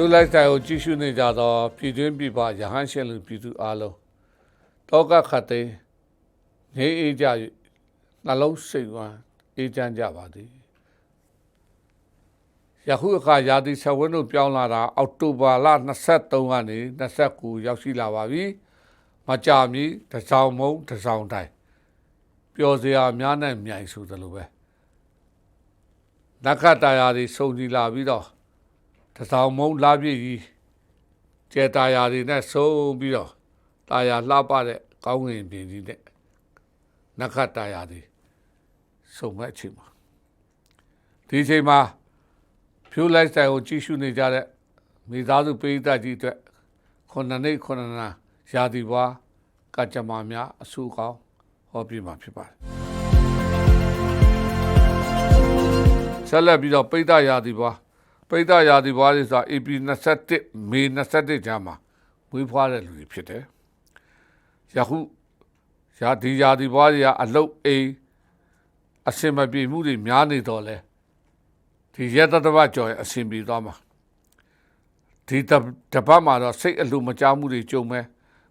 ဖြိုးလိုက်တိုင်းကိုကြည့်ရှုနေကြသောပြည်တွင်းပြည်ပရဟန်းရှင်လူပြည်သူအလုံးတောကခတ်သိမ်းနေအေးကြ၍နှလုံးစိတ်ဝမ်းအေးချမ်းကြပါသည်ယခုအခါရာသီဆက်ဝန်းတို့ပြောင်းလာတာအောက်တိုဘာလ23ကနေ29ရောက်ရှိလာပါပြီမကြာမီတစ်စောင်းမုံတစ်စောင်းတိုင်းပျော်စရာများနဲ့မြိုင်ဆိုသလိုပဲနက္ခတ္တရာတွေစုံကြည်လာပြီးတော့ တဆောင်မုံလာပြည့်ကြီးကျဲတာယာတွေနဲ့ဆုံးပြီးတော့တာယာလှပတဲ့ကောင်းငင်ပြင်ကြီးနဲ့နက္ခတ်တာယာတွေစုံမဲ့အချိန်မှာဒီအချိန်မှာဖြိုးလိုက်ဆိုင်ကိုကြည့်ရှုနေကြတဲ့မိသားစုပိဋကကြီးအတွက်ခုနှစ်နှစ်ခုနှစ်နာရာသီပွားကကြမ္မာများအဆူကောင်းဟောပြမှာဖြစ်ပါတယ်ဆက်လက်ပြီးတော့ပိဋကရာသီပွား ပိဋကရာသီဘွားတွေဆိုတာ AP 21မေ21ကျမ်းမှာမွေးဖွားတဲ့လူတွေဖြစ်တယ်။ယခုရာဒီရာသီဘွားတွေကအလုတ်အိမ်အစင်မပြေမှုတွေများနေတော့လဲဒီရက်တတပတ်ကြော်ရင်အစင်ပြေသွားမှာဒီတတပတ်မှာတော့စိတ်အလိုမကြမှုတွေကြုံမဲ့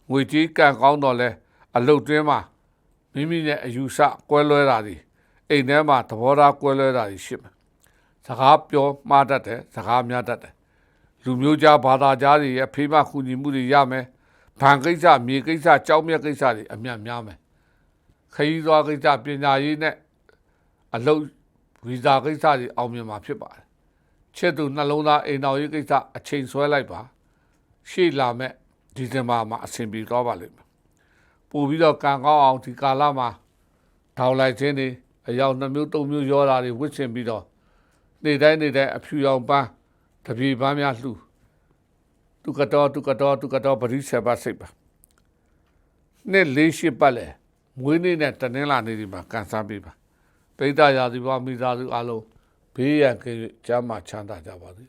ငွေကြေးကံကောင်းတော့လဲအလုတ်တွင်းမှာမိမိနဲ့အယူဆကွဲလွဲတာတွေအိမ်ထဲမှာသဘောထားကွဲလွဲတာတွေရှိမှာ စကားပြောမှားတတ်တယ်စကားများတတ်တယ်လူမျိုးကြားဘာသာကြားတွေရဲ့ဖေးမခုညီမှုတွေရမယ်ဗန်ကိစ္စမြေကိစ္စကြောင်းမြတ်ကိစ္စတွေအမြတ်များမယ်ခရီးသွားကိစ္စပညာရေးနဲ့အလုပ်ဗီဇာကိစ္စတွေအောင်မြင်မှာဖြစ်ပါတယ်ချစ်သူနှလုံးသားအိမ်တော်ရေးကိစ္စအချိန်ဆွဲလိုက်ပါရှေ့လာမဲ့ဒီဇင်ဘာမှာအဆင်ပြေသွားပါလိမ့်မယ်ပို့ပြီးတော့ကံကောင်းအောင်ဒီကာလမှာထောင်လိုက်ခြင်းတွေအယောက်နှမျိုးသုံးမျိုးရောတာတွေဝစ်ချင်ပြီးတော့ နေတိုင်းနေတိုင်းအဖြူရောင်ပန်းတပြေပန်းများလှူသူကတော်သူကတော်သူကတော်ပရိစ္ဆေပါစိတ်ပါနှစ်လေးရှိပတ်လေမွေးနေ့နဲ့တနင်္လာနေ့ဒီမှာကန်ဆန်းပေးပါပိဋကရာသီဘဝမိသားစုအလုံးဘေးရန်ကင်းကျမ်းမာချမ်းသာကြပါစေ